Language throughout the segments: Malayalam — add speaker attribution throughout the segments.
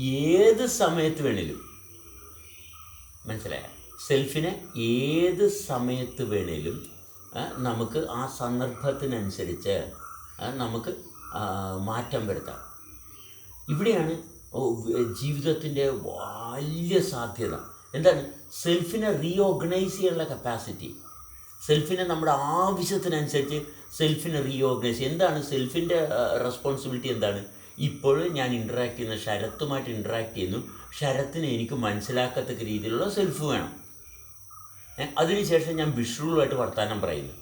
Speaker 1: ഏത് സമയത്ത് വേണേലും. മനസ്സിലായ? സെൽഫിനെ ഏത് സമയത്ത് വേണേലും നമുക്ക് ആ സന്ദർഭത്തിനനുസരിച്ച് നമുക്ക് മാറ്റം വരുത്താം. ഇവിടെയാണ് ജീവിതത്തിന്റെ വലിയ സാധ്യത. എന്താണ്? സെൽഫിനെ റീഓർഗനൈസ് ചെയ്യാനുള്ള കപ്പാസിറ്റി സെൽഫിനെ നമ്മുടെ ആവശ്യത്തിനനുസരിച്ച് സെൽഫിനെ റീഓർഗനൈസ് എന്താണ്? സെൽഫിന്റെ റെസ്പോൺസിബിലിറ്റി എന്താണ്? ഇപ്പോൾ ഞാൻ ഇൻട്രാക്ട് ചെയ്യുന്ന ശരത്തുമായിട്ട് ഇൻട്രാക്ട് ചെയ്യുന്നു. ശരത്തിനെ എനിക്ക് മനസ്സിലാക്കത്തക്ക രീതിയിലുള്ള സെൽഫ് വേണം. അതിനുശേഷം ഞാൻ വിഷ്ണുവായിട്ട് വർത്തമാനം പറയുന്നു.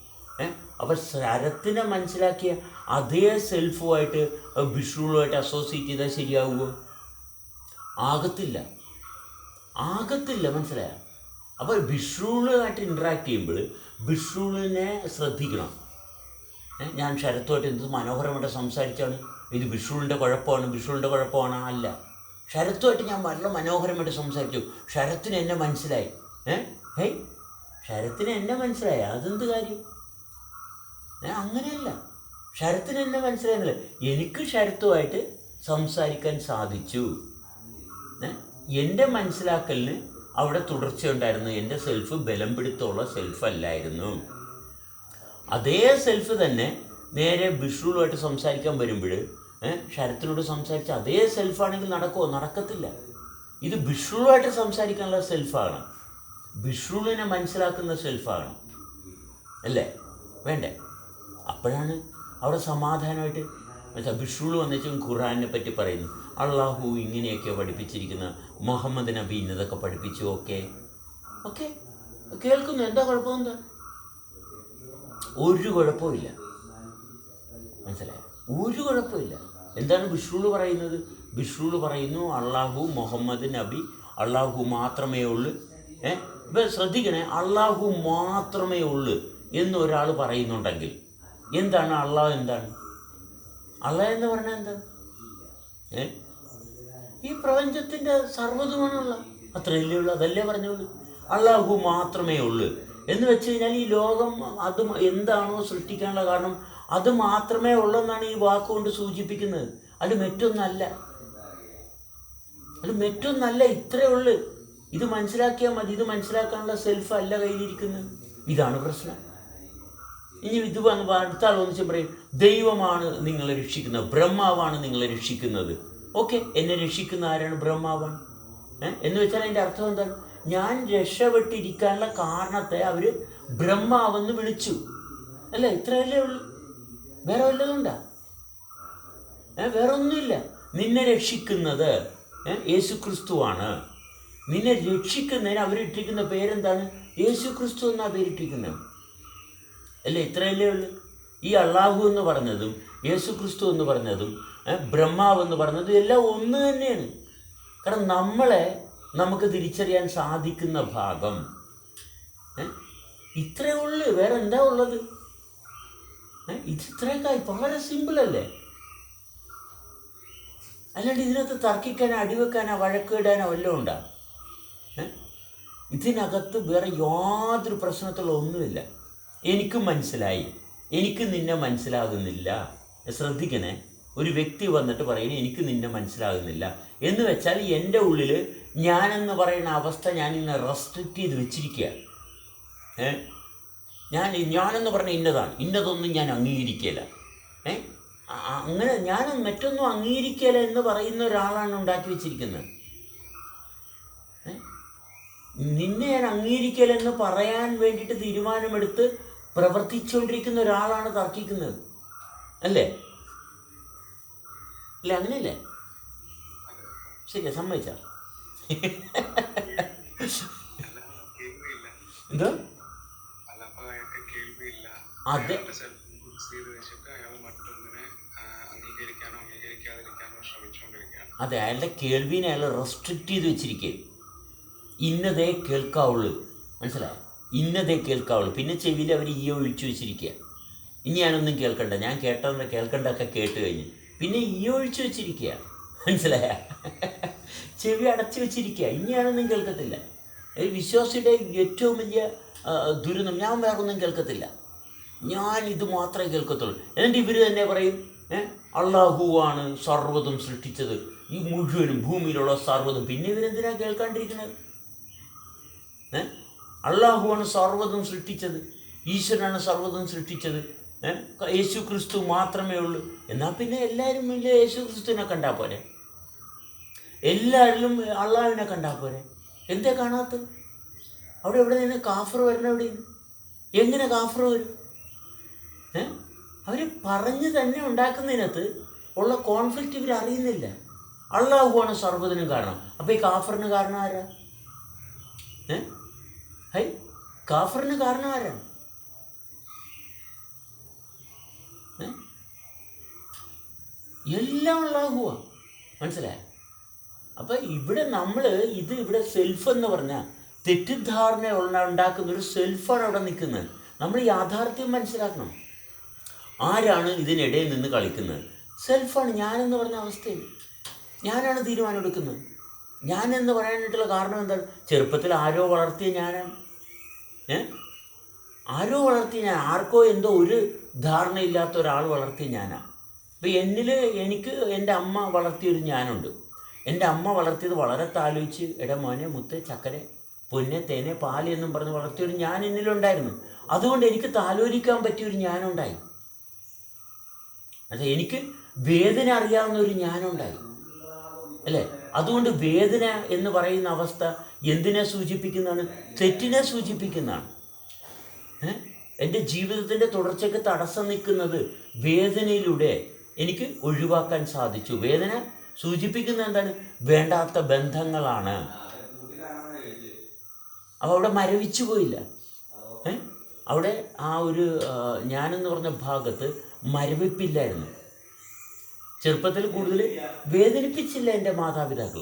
Speaker 1: ഏഹ് അപ്പോൾ ശരത്തിനെ മനസ്സിലാക്കിയ അതേ സെൽഫുമായിട്ട് വിഷ്ണുവായിട്ട് അസോസിയേറ്റ് ചെയ്താൽ ശരിയാവുമോ ആകത്തില്ല. ആകത്തില്ല മനസ്സിലായ? അപ്പോൾ ബിഷ്രുളുമായിട്ട് ഇൻട്രാക്ട് ചെയ്യുമ്പോൾ വിഷ്ണുവിനെ ശ്രദ്ധിക്കണം. ഞാൻ ശരത്തുമായിട്ട് എന്ത് മനോഹരമായിട്ട് സംസാരിച്ചാണ്? ഇത് വിഷുവിന്റെ കുഴപ്പമാണ് വിഷുവിന്റെ കുഴപ്പമാണ് അല്ല. ശരത്തുമായിട്ട് ഞാൻ വളരെ മനോഹരമായിട്ട് സംസാരിച്ചു. ശരത്തിന് എന്നെ മനസ്സിലായി. ഏ? ഹേയ് ശരത്തിന് എന്നെ മനസ്സിലായി. അതെന്ത് കാര്യം? ഏ അങ്ങനെയല്ല. ശരത്തിന് എന്നെ മനസ്സിലായിരുന്നില്ല എനിക്ക് ശരത്തുമായിട്ട് സംസാരിക്കാൻ സാധിച്ചു. എന്റെ മനസ്സിലാക്കലിന് അവിടെ തുടർച്ചയുണ്ടായിരുന്നു എന്റെ സെൽഫ് ബലം പിടുത്തമുള്ള സെൽഫ് അല്ലായിരുന്നു. അതേ സെൽഫ് തന്നെ നേരെ വിഷ്ണുവായിട്ട് സംസാരിക്കാൻ വരുമ്പോൾ ശരത്തിനോട് സംസാരിച്ച അതേ സെൽഫാണെങ്കിൽ നടക്കുമോ നടക്കത്തില്ല. ഇത് വിഷ്ണുവായിട്ട് സംസാരിക്കാനുള്ള സെൽഫാണ് വിഷ്ണുവിനെ മനസ്സിലാക്കുന്ന സെൽഫാണ് അല്ലേ? വേണ്ടേ? അപ്പോഴാണ് അവിടെ സമാധാനമായിട്ട് എന്നുവെച്ചാൽ ബിഷ്രുൾ വന്നിട്ടും ഖുറാനെ പറ്റി പറയുന്നു. അള്ളാഹു ഇങ്ങനെയൊക്കെ പഠിപ്പിച്ചിരിക്കുന്ന മുഹമ്മദ് നബി ഇന്നതൊക്കെ പഠിപ്പിച്ചു ഓക്കെ? ഓക്കെ? കേൾക്കുന്നു. എന്താ കുഴപ്പമെന്താ ഒരു കുഴപ്പമില്ല മനസ്സിലായോ? ഒരു കുഴപ്പമില്ല. എന്താണ് ബിഷ്രുൾ പറയുന്നത്? ബിഷ്രുൾ പറയുന്നു അള്ളാഹു മുഹമ്മദ് നബി അള്ളാഹു മാത്രമേ ഉള്ളൂ. ഏ? ഇപ്പം ശ്രദ്ധിക്കണേ അള്ളാഹു മാത്രമേ ഉള്ളൂ എന്ന് ഒരാൾ പറയുന്നുണ്ടെങ്കിൽ എന്താണ്? അള്ളാഹ് എന്താണ്? അള്ളാഹ് എന്ന് പറഞ്ഞാൽ എന്താ? ഏ? ഈ പ്രപഞ്ചത്തിന്റെ സർവതുമാണുള്ള അത്രയല്ലേ ഉള്ളൂ അതല്ലേ പറഞ്ഞുള്ളൂ. അള്ളാഹു മാത്രമേ ഉള്ളൂ എന്ന് വെച്ച് കഴിഞ്ഞാൽ ഈ ലോകം അത് എന്താണോ സൃഷ്ടിക്കാനുള്ള കാരണം? അത് മാത്രമേ ഉള്ളെന്നാണ് ഈ വാക്കുകൊണ്ട് സൂചിപ്പിക്കുന്നത്. അത് മറ്റൊന്നല്ല. അത് മറ്റൊന്നല്ല ഇത്രേ ഉള്ളു. ഇത് മനസ്സിലാക്കിയാൽ മതി. ഇത് മനസ്സിലാക്കാനുള്ള സെൽഫ് അല്ല കയ്യിലിരിക്കുന്നത്. ഇതാണ് പ്രശ്നം. ഇനി ഇത് അടുത്ത ആൾ വന്നിച്ച് പറയും ദൈവമാണ് നിങ്ങളെ രക്ഷിക്കുന്നത്. ബ്രഹ്മാവാണ് നിങ്ങളെ രക്ഷിക്കുന്നത്. ഓക്കെ എന്നെ രക്ഷിക്കുന്ന ആരാണ് ബ്രഹ്മാവാണ്? എന്ന് വെച്ചാൽ അതിന്റെ അർത്ഥം എന്താണ്? ഞാൻ രക്ഷപ്പെട്ടിരിക്കാനുള്ള കാരണത്തെ അവർ ബ്രഹ്മാവെന്ന് വിളിച്ചു. അല്ല? ഇത്രയല്ലേ ഉള്ളൂ? വേറെ വല്ലതുണ്ട ഏ വേറെ നിന്നെ രക്ഷിക്കുന്നത് യേശു ക്രിസ്തുവാണ് നിന്നെ രക്ഷിക്കുന്നതിന് അവരിട്ടിരിക്കുന്ന പേരെന്താണ്? യേശു ക്രിസ്തു എന്നാണ് പേരിട്ടിരിക്കുന്നത്. അല്ലേ? ഇത്രയല്ലേ ഉള്ളൂ. ഈ അള്ളാഹു എന്ന് പറഞ്ഞതും യേശു ക്രിസ്തു എന്ന് പറഞ്ഞതും ബ്രഹ്മാവ് എന്ന് പറഞ്ഞതും എല്ലാം ഒന്ന് തന്നെയാണ്. കാരണം നമ്മളെ നമുക്ക് തിരിച്ചറിയാൻ സാധിക്കുന്ന ഭാഗം. ഇത്രയേ ഉള്ളൂ. വേറെ എന്താ ഉള്ളത്? ഇത് ഇത്രയൊക്കെ വളരെ സിമ്പിളല്ലേ അല്ലാണ്ട് ഇതിനകത്ത് തർക്കിക്കാനോ അടിവെക്കാനോ വഴക്കിടാനോ വല്ലതും ഉണ്ടാകും ഇതിനകത്ത് വേറെ യാതൊരു പ്രശ്നത്തിലുള്ള ഒന്നുമില്ല. എനിക്കും മനസ്സിലായി. എനിക്ക് നിന്നെ മനസ്സിലാകുന്നില്ല. ശ്രദ്ധിക്കണേ. ഒരു വ്യക്തി വന്നിട്ട് പറയുന്നു എനിക്ക് നിന്നെ മനസ്സിലാകുന്നില്ല. എന്ന് വെച്ചാൽ എന്റെ ഉള്ളിൽ ഞാനെന്ന് പറയുന്ന അവസ്ഥ ഞാൻ ഇങ്ങനെ റെസ്ട്രിക്റ്റ് ചെയ്ത് വെച്ചിരിക്കുക ഏ? ഞാൻ ഞാനെന്ന് പറഞ്ഞ ഇന്നതാണ്. ഇന്നതൊന്നും ഞാൻ അംഗീകരിക്കില്ല ഏ? അങ്ങനെ ഞാൻ മറ്റൊന്നും അംഗീകരിക്കില്ല എന്ന് പറയുന്ന ഒരാളാണ് ഉണ്ടാക്കി വെച്ചിരിക്കുന്നത്. നിന്നെ ഞാൻ അംഗീകരിക്കില്ല എന്ന് പറയാൻ വേണ്ടിയിട്ട് തീരുമാനമെടുത്ത് പ്രവർത്തിച്ചുകൊണ്ടിരിക്കുന്ന ഒരാളാണ് തർക്കിക്കുന്നത്. അല്ലേ? അല്ലേ അങ്ങനെയല്ലേ? ശരിയാ സമ്മതിച്ചാ. എന്തോ
Speaker 2: അല്ല അപ്പൊ അയാൾക്ക് കേൾവിയില്ല
Speaker 1: അതെ.
Speaker 2: അയാളുടെ സെൽഫ് ഫിക്സ് ചെയ്ത് വെച്ചിട്ട് അയാൾ മറ്റൊന്നിനെ ആ, അംഗീകരിക്കാനോ അംഗീകരിക്കാതിരിക്കാനോ
Speaker 1: അതെ. അയാളുടെ കേൾവിനെ അയാൾ റെസ്ട്രിക്റ്റ് ചെയ്ത് വെച്ചിരിക്കുക ഇന്നതേ കേൾക്കാവുള്ളൂ. മനസ്സിലായോ? ഇന്നതേ കേൾക്കാവുള്ളൂ. പിന്നെ ചെവിയിൽ അവർ ഈ ഒഴിച്ചു വെച്ചിരിക്കുക ഇനി ഞാനൊന്നും കേൾക്കണ്ട. ഞാൻ കേട്ടതെന്ന് കേൾക്കണ്ടൊക്കെ കേട്ട് കഴിഞ്ഞു. പിന്നെ ഈ ഒഴിച്ചു വെച്ചിരിക്കുക മനസ്സിലായ? ചെവി അടച്ചു വെച്ചിരിക്കുക ഇനി ഞാനൊന്നും കേൾക്കത്തില്ല. വിശ്വാസിയുടെ ഏറ്റവും വലിയ ദുരിതം. ഞാൻ വേറൊന്നും കേൾക്കത്തില്ല. ഞാൻ ഇത് മാത്രമേ കേൾക്കത്തുള്ളൂ. എന്നിട്ട് ഇവർ തന്നെ പറയും അള്ളാഹുവാണ് സർവതും സൃഷ്ടിച്ചത്. ഈ മുഴുവനും ഭൂമിയിലുള്ള സർവതും. പിന്നെ ഇവരെന്തിനാ കേൾക്കാണ്ടിരിക്കുന്നത്? ഏ? അള്ളാഹുവാണ് സർവതും സൃഷ്ടിച്ചത്. ഈശ്വരനാണ് സർവതും സൃഷ്ടിച്ചത്. ഏഹ് യേശു ക്രിസ്തു മാത്രമേ ഉള്ളൂ. എന്നാൽ പിന്നെ എല്ലാവരും വലിയ യേശു ക്രിസ്തുവിനെ കണ്ടാൽ പോരെ? എല്ലാവരിലും അള്ളാഹുവിനെ കണ്ടാൽ പോരെ? എന്തേ കാണാത്തത്? അവിടെ എവിടെ നിന്ന് കാഫർ വരണം എവിടെ എങ്ങനെ കാഫർ വരും? അവർ പറഞ്ഞ് തന്നെ ഉണ്ടാക്കുന്നതിനകത്ത് ഉള്ള കോൺഫ്ലിക്റ്റ് ഇവർ അറിയുന്നില്ല. അള്ളാഹുവാണ് സർവതിനും കാരണം. അപ്പോൾ ഈ കാഫറിന് കാരണം ആരാ? ഏ? ഹൈ കാഫറിന് കാരണം ആരാ? എല്ലാം അള്ളാഹുവാ. മനസ്സിലായ? അപ്പൊ ഇവിടെ നമ്മൾ ഇത് ഇവിടെ സെൽഫ് എന്ന് പറഞ്ഞാൽ തെറ്റിദ്ധാരണ ഉണ്ടാക്കുന്ന ഒരു സെൽഫാണ് അവിടെ നിൽക്കുന്നത്. നമ്മൾ യാഥാർത്ഥ്യം മനസ്സിലാക്കണം. ആരാണ് ഇതിനിടയിൽ നിന്ന് കളിക്കുന്നത്? സെൽഫാണ് ഞാനെന്ന് പറഞ്ഞ അവസ്ഥയിൽ. ഞാനാണ് തീരുമാനം എടുക്കുന്നത്. ഞാൻ എന്ന് പറയാനായിട്ടുള്ള കാരണം എന്താണ്? ചെറുപ്പത്തിൽ ആരോ വളർത്തിയ ഞാനാണ് ഏ? ആരോ വളർത്തിയ ഞാൻ ആർക്കോ എന്തോ ഒരു ധാരണയില്ലാത്ത ഒരാൾ വളർത്തിയ ഞാനാണ് അപ്പം എന്നിൽ എനിക്ക് എന്റെ അമ്മ വളർത്തിയൊരു ഞാനുണ്ട്. എന്റെ അമ്മ വളർത്തിയത് വളരെ താലോചിച്ച് എടാ മോനെ മുത്ത് ചക്കരെ പൊന്നെ തേനെ പാൽ എന്നും പറഞ്ഞ് വളർത്തിയൊരു ഞാൻ എന്നിലുണ്ടായിരുന്നു. അതുകൊണ്ട് എനിക്ക് താലോലിക്കാൻ പറ്റിയൊരു ഞാനുണ്ടായി. അതെ എനിക്ക് വേദന അറിയാവുന്ന ഒരു ഞാനുണ്ടായി. അല്ലേ? അതുകൊണ്ട് വേദന എന്ന് പറയുന്ന അവസ്ഥ എന്തിനെ സൂചിപ്പിക്കുന്നതാണ്? തെറ്റിനെ സൂചിപ്പിക്കുന്നതാണ്. എന്റെ ജീവിതത്തിന്റെ തുടർച്ചയ്ക്ക് തടസ്സം നിൽക്കുന്നത് വേദനയിലൂടെ എനിക്ക് ഒഴിവാക്കാൻ സാധിച്ചു. വേദന സൂചിപ്പിക്കുന്നത് എന്താണ്? വേണ്ടാത്ത ബന്ധങ്ങളാണ്. അപ്പോൾ അവിടെ മരവിച്ചു പോയില്ല. അവിടെ ആ ഒരു ഞാനെന്ന് പറഞ്ഞ ഭാഗത്ത് മരവിപ്പില്ലായിരുന്നു. ചെറുപ്പത്തിൽ കൂടുതൽ വേദനിപ്പിച്ചില്ല എന്റെ മാതാപിതാക്കൾ.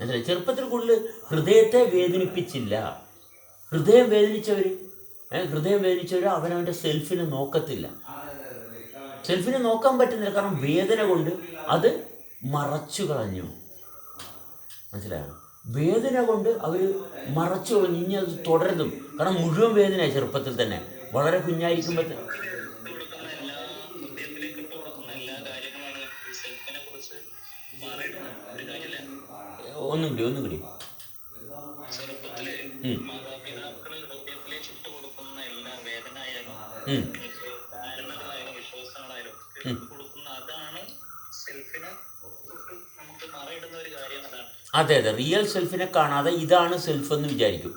Speaker 1: മനസ്സിലായി? ചെറുപ്പത്തിൽ കൂടുതൽ ഹൃദയത്തെ വേദനിപ്പിച്ചില്ല. ഹൃദയം വേദനിച്ചവർ ഹൃദയം വേദനിച്ചവർ അവനവന്റെ സെൽഫിനെ നോക്കത്തില്ല. സെൽഫിനെ നോക്കാൻ പറ്റുന്നില്ല. കാരണം വേദന കൊണ്ട് അത് മറച്ചു കളഞ്ഞു. മനസ്സിലായോ? വേദന കൊണ്ട് അവർ മറച്ചു കളഞ്ഞു. ഇനി അത് തുടരുതും കാരണം മുഴുവൻ വേദനയാണ് ചെറുപ്പത്തിൽ തന്നെ. വളരെ കുഞ്ഞായിരിക്കുമ്പോൾ മറയിടുന്ന കൂടി ഒന്നും കൂടി അതെ അതെ. റിയൽ സെൽഫിനെ കാണാതെ ഇതാണ് സെൽഫ് എന്ന് വിചാരിക്കും.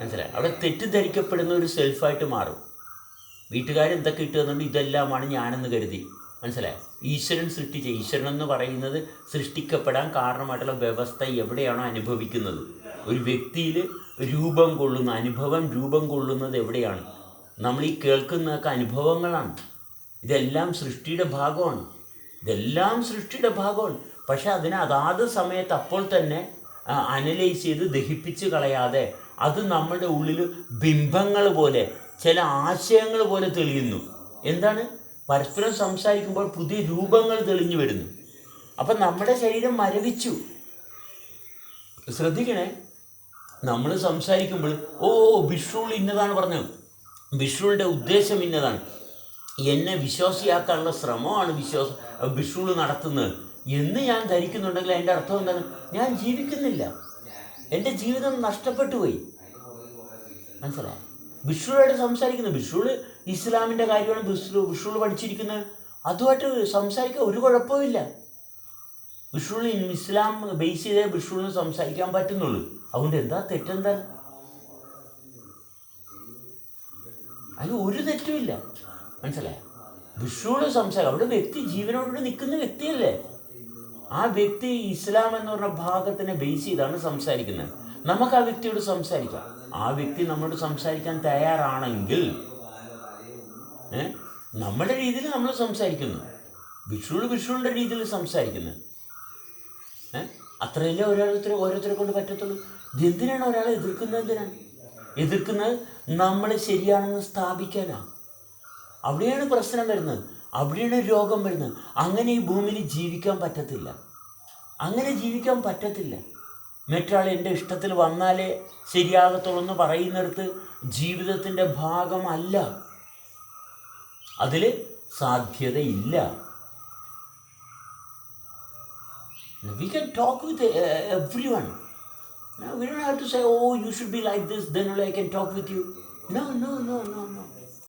Speaker 1: മനസ്സിലായി? അവിടെ തെറ്റിദ്ധരിക്കപ്പെടുന്ന ഒരു സെൽഫായിട്ട് മാറും. വീട്ടുകാർ എന്തൊക്കെ ഇട്ട് തന്നുകൊണ്ട് ഇതെല്ലാമാണ് ഞാനെന്ന് കരുതി. മനസ്സിലായി? ഈശ്വരൻ സൃഷ്ടിച്ച ഈശ്വരൻ എന്ന് പറയുന്നത് സൃഷ്ടിക്കപ്പെടാൻ കാരണമായിട്ടുള്ള വ്യവസ്ഥ എവിടെയാണോ അനുഭവിക്കുന്നത്. ഒരു വ്യക്തിയിൽ രൂപം കൊള്ളുന്ന അനുഭവം രൂപം കൊള്ളുന്നത് എവിടെയാണ്? നമ്മൾ ഈ കേൾക്കുന്നതൊക്കെ അനുഭവങ്ങളാണ്. ഇതെല്ലാം സൃഷ്ടിയുടെ ഭാഗമാണ്. ഇതെല്ലാം സൃഷ്ടിയുടെ ഭാഗമാണ്. പക്ഷെ അതിനെ അതാത് സമയത്ത് അപ്പോൾ തന്നെ അനലൈസ് ചെയ്ത് ദഹിപ്പിച്ച് കളയാതെ അത് നമ്മുടെ ഉള്ളിൽ ബിംബങ്ങൾ പോലെ ചില ആശയങ്ങൾ പോലെ തെളിയുന്നു. എന്താണ്? പരസ്പരം സംസാരിക്കുമ്പോൾ പുതിയ രൂപങ്ങൾ തെളിഞ്ഞു വരുന്നു. അപ്പം നമ്മുടെ ശരീരം മരവിച്ചു. ശ്രദ്ധിക്കണേ. നമ്മൾ സംസാരിക്കുമ്പോൾ ഓ വിഷ്ണു ഇന്നതാണ് പറഞ്ഞത്. വിഷ്ണുവിന്റെ ഉദ്ദേശം ഇന്നതാണ്. എന്നെ വിശ്വാസിയാക്കാനുള്ള ശ്രമമാണ് വിശ്വാസ വിഷ്ണു നടത്തുന്നത്. എന്ന് ഞാൻ ധരിക്കുന്നുണ്ടെങ്കിൽ അതിന്റെ അർത്ഥം എന്താണ്? ഞാൻ ജീവിക്കുന്നില്ല. എന്റെ ജീവിതം നഷ്ടപ്പെട്ടു പോയി മനസ്സിലായി? ബിഷ്ണുവായിട്ട് സംസാരിക്കുന്നത്? ബിഷ്ണുൾ ഇസ്ലാമിന്റെ കാര്യമാണ് ബിഷു ബിഷുൾ പഠിച്ചിരിക്കുന്നത്. അതുമായിട്ട് സംസാരിക്കാൻ ഒരു കുഴപ്പമില്ല ബിഷ്ണുൾ ഇസ്ലാം ബേസ് ചെയ്തേ ബിഷുളിന് സംസാരിക്കാൻ പറ്റുന്നുള്ളൂ. അതുകൊണ്ട് എന്താ തെറ്റെന്താ? അതിൽ ഒരു തെറ്റുമില്ല മനസ്സിലായോ? ബിഷുൾ സംസാരം അവിടെ വ്യക്തി ജീവനോടുകൂടി നിൽക്കുന്ന വ്യക്തിയല്ലേ. ആ വ്യക്തി ഇസ്ലാം എന്ന് പറഞ്ഞ ഭാഗത്തിനെ ബേസ് ചെയ്താണ് സംസാരിക്കുന്നത്. നമുക്ക് ആ വ്യക്തിയോട് സംസാരിക്കാം. ആ വ്യക്തി നമ്മളോട് സംസാരിക്കാൻ തയ്യാറാണെങ്കിൽ നമ്മുടെ രീതിയിൽ നമ്മൾ സംസാരിക്കുന്നു. വിഷ്ണുവിൽ വിഷ്ണുവിന്റെ രീതിയിൽ സംസാരിക്കുന്നു. ഏ അത്രയല്ലേ ഓരോരുത്തർ ഓരോരുത്തരെ കൊണ്ട് പറ്റത്തുള്ളൂ? ഇതെന്തിനാണ് ഒരാളെ എതിർക്കുന്നത് എന്തിനാണ്? എതിർക്കുന്നത് നമ്മൾ ശരിയാണെന്ന് സ്ഥാപിക്കാനാണ് അവിടെയാണ് പ്രശ്നം വരുന്നത്. അവിടെയാണ് രോഗം വരുന്നത്. അങ്ങനെ ഈ ഭൂമിയിൽ ജീവിക്കാൻ പറ്റത്തില്ല. അങ്ങനെ ജീവിക്കാൻ പറ്റത്തില്ല. മറ്റൊരാൾ എന്റെ ഇഷ്ടത്തിൽ വന്നാലേ ശരിയാകത്തുള്ളൂ എന്ന് പറയുന്നിടത്ത് ജീവിതത്തിന്റെ ഭാഗമല്ല അതിൽ സാധ്യതയില്ല. We can talk with every one we don't have to say oh you should be like this then I can talk with you no no no no no